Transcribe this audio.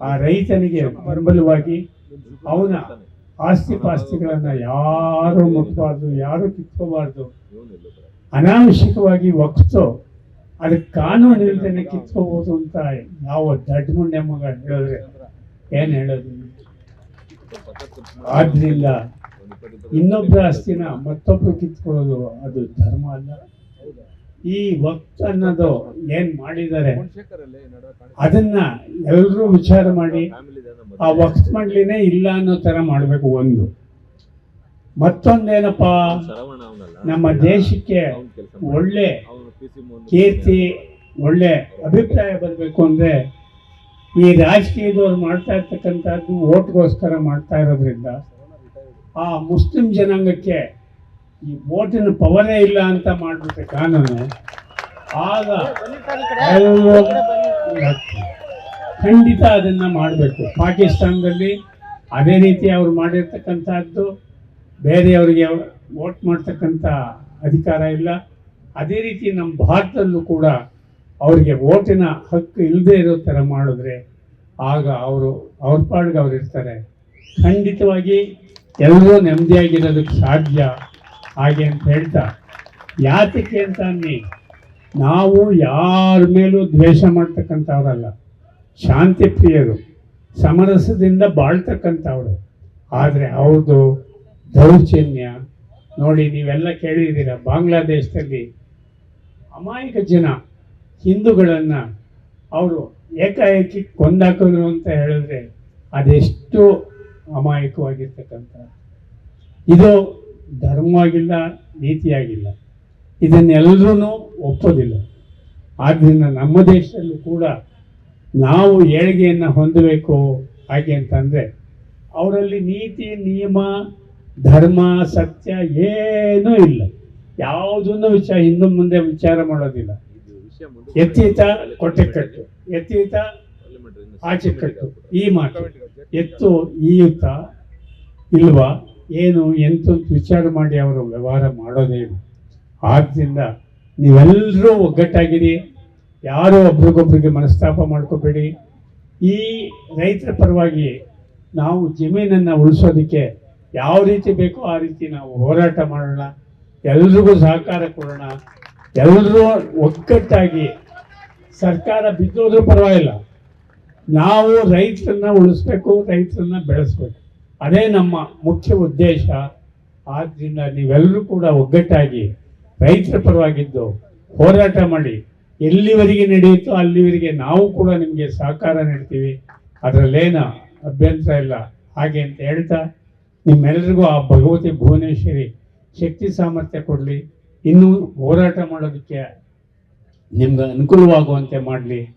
ಆ ರೈತನಿಗೆ ಬೆಂಬಲವಾಗಿ ಅವನ ಆಸ್ತಿ ಪಾಸ್ತಿಗಳನ್ನ ಯಾರು ಮುಟ್ಟಬಾರ್ದು ಯಾರು ಕಿತ್ಕೋಬಾರ್ದು. ಅನಾವಶ್ಯಕವಾಗಿ ಒಕ್ತು ಅದಕ್ಕೆ ಕಾನೂನು ಇಲ್ದೇನೆ ಕಿತ್ಕೋಬಹುದು ಅಂತ ಯಾವ ದಡ್ಡ ಮಗ ಹೇಳಿದ್ರೆ ಏನ್ ಹೇಳೋದು? ಆದ್ರಿಂದ ಇನ್ನೊಬ್ಬರ ಆಸ್ತಿನ ಮತ್ತೊಬ್ರು ಕಿತ್ಕೊಳ್ಳೋದು ಅದು ಧರ್ಮ ಅಲ್ಲ. ಈ ವಕ್ತ ಅನ್ನೋದು ಏನ್ ಮಾಡಿದ್ದಾರೆ? ಅದನ್ನ ಎಲ್ಲರೂ ವಿಚಾರ ಮಾಡಿ ಆ ವಕ್ತ ಮಾಡ್ಲಿನೇ ಇಲ್ಲ ಅನ್ನೋ ತರ ಮಾಡ್ಬೇಕು ಒಂದು. ಮತ್ತೊಂದೇನಪ್ಪ? ನಮ್ಮ ದೇಶಕ್ಕೆ ಒಳ್ಳೆ ಕೀರ್ತಿ ಒಳ್ಳೆ ಅಭಿಪ್ರಾಯ ಬರಬೇಕು ಅಂದ್ರೆ ಈ ರಾಜಕೀಯದವ್ರು ಮಾಡ್ತಾ ಇರ್ತಕ್ಕಂಥದ್ದು ಓಟ್ಗೋಸ್ಕರ ಮಾಡ್ತಾ ಇರೋದ್ರಿಂದ ಆ ಮುಸ್ಲಿಂ ಜನಾಂಗಕ್ಕೆ ಈ ಓಟಿನ ಪವರೇ ಇಲ್ಲ ಅಂತ ಮಾಡಿಬಿಟ್ಟೆ ಕಾನೂನು ಆಗ ಖಂಡಿತ ಅದನ್ನ ಮಾಡಬೇಕು. ಪಾಕಿಸ್ತಾನದಲ್ಲಿ ಅದೇ ರೀತಿ ಅವರು ಮಾಡಿರ್ತಕ್ಕಂಥದ್ದು. ಬೇರೆಯವರಿಗೆ ವೋಟ್ ಮಾಡ್ತಕ್ಕಂಥ ಅಧಿಕಾರ ಇಲ್ಲ. ಅದೇ ರೀತಿ ನಮ್ಮ ಭಾರತದಲ್ಲೂ ಕೂಡ ಅವರಿಗೆ ವೋಟಿನ ಹಕ್ಕು ಇಲ್ಲದೆ ಇರೋ ಥರ ಮಾಡಿದ್ರೆ ಆಗ ಅವರು ಅವ್ರ ಪಾಡ್ಗೆ ಅವ್ರು ಇರ್ತಾರೆ. ಖಂಡಿತವಾಗಿ ಎಲ್ಲರೂ ನೆಮ್ಮದಿಯಾಗಿರೋದಕ್ಕೆ ಸಾಧ್ಯ. ಹಾಗೆ ಅಂತ ಹೇಳ್ತಾ ಯಾತಕ್ಕೆ ಅಂತ ಅನ್ನಿ, ನಾವು ಯಾರ ಮೇಲೂ ದ್ವೇಷ ಮಾಡ್ತಕ್ಕಂಥವ್ರಲ್ಲ, ಶಾಂತಿ ಪ್ರಿಯರು, ಸಮರಸದಿಂದ ಬಾಳ್ತಕ್ಕಂಥವ್ರು. ಆದರೆ ಅವ್ರದ್ದು ದೌರ್ಜನ್ಯ, ನೋಡಿ ನೀವೆಲ್ಲ ಕೇಳಿದ್ದೀರ, ಬಾಂಗ್ಲಾದೇಶದಲ್ಲಿ ಅಮಾಯಕ ಜನ, ಹಿಂದೂಗಳನ್ನು ಅವರು ಏಕಾಏಕಿ ಕೊಂದಾಕಿದ್ರು ಅಂತ ಹೇಳಿದ್ರೆ ಅದೆಷ್ಟು ಅಮಾಯಕವಾಗಿರ್ತಕ್ಕಂಥ ಇದು ಧರ್ಮವಾಗಿಲ್ಲ, ನೀತಿಯಾಗಿಲ್ಲ. ಇದನ್ನೆಲ್ಲರೂ ಒಪ್ಪೋದಿಲ್ಲ. ಆದ್ದರಿಂದ ನಮ್ಮ ದೇಶದಲ್ಲೂ ಕೂಡ ನಾವು ಏಳಿಗೆಯನ್ನು ಹೊಂದಬೇಕು ಹಾಗೆ ಅಂತಂದರೆ, ಅವರಲ್ಲಿ ನೀತಿ, ನಿಯಮ, ಧರ್ಮ, ಸತ್ಯ ಏನೂ ಇಲ್ಲ. ಯಾವುದನ್ನು ವಿಚಾರ ಹಿಂದೆ ಮುಂದೆ ವಿಚಾರ ಮಾಡೋದಿಲ್ಲ. ಎತ್ತೀತ ಕೊಟ್ಟೆ ಕಟ್ಟು ಎತ್ತೀತ ಆಚೆ ಕಟ್ಟು, ಈ ಮಾತು. ಎತ್ತು ಈಯುತ್ತ ಇಲ್ವಾ? ಏನು ಎಂತ ಅಂತ ವಿಚಾರ ಮಾಡಿ ಅವರು ವ್ಯವಹಾರ ಮಾಡೋದೇ ಇಲ್ಲ ಆದ್ದರಿಂದ ನೀವೆಲ್ಲರೂ ಒಗ್ಗಟ್ಟಾಗಿರಿ, ಯಾರು ಒಬ್ರಿಗೊಬ್ರಿಗೆ ಮನಸ್ತಾಪ ಮಾಡ್ಕೋಬೇಡಿ. ಈ ರೈತರ ಪರವಾಗಿ ನಾವು ಜಮೀನನ್ನು ಉಳಿಸೋದಕ್ಕೆ ಯಾವ ರೀತಿ ಬೇಕೋ ಆ ರೀತಿ ನಾವು ಹೋರಾಟ ಮಾಡೋಣ. ಎಲ್ರಿಗೂ ಸಹಕಾರ ಕೊಡೋಣ. ಎಲ್ಲರೂ ಒಗ್ಗಟ್ಟಾಗಿ ಸರ್ಕಾರ ಬಿದ್ದೋದ್ರೂ ಪರವಾಗಿಲ್ಲ. ನಾವು ರೈತರನ್ನ ಉಳಿಸ್ಬೇಕು, ರೈತರನ್ನ ಬೆಳೆಸ್ಬೇಕು. ಅದೇ ನಮ್ಮ ಮುಖ್ಯ ಉದ್ದೇಶ. ಆದ್ದರಿಂದ ನೀವೆಲ್ಲರೂ ಕೂಡ ಒಗ್ಗಟ್ಟಾಗಿ ರೈತರ ಪರವಾಗಿದ್ದು ಹೋರಾಟ ಮಾಡಿ. ಎಲ್ಲಿವರೆಗೆ ನಡೆಯುತ್ತೋ ಅಲ್ಲಿವರೆಗೆ ನಾವು ಕೂಡ ನಿಮಗೆ ಸಹಕಾರ ನೀಡ್ತೀವಿ. ಅದರಲ್ಲೇನ ಅಭ್ಯಂತರ ಇಲ್ಲ. ಹಾಗೆ ಅಂತ ಹೇಳ್ತಾ ನಿಮ್ಮೆಲ್ಲರಿಗೂ ಆ ಭಗವತಿ ಭುವನೇಶ್ವರಿ ಶಕ್ತಿ ಸಾಮರ್ಥ್ಯ ಕೊಡಲಿ. ಇನ್ನೂ ಹೋರಾಟ ಮಾಡೋದಕ್ಕೆ ನಿಮ್ಗೆ ಅನುಕೂಲವಾಗುವಂತೆ ಮಾಡಲಿ.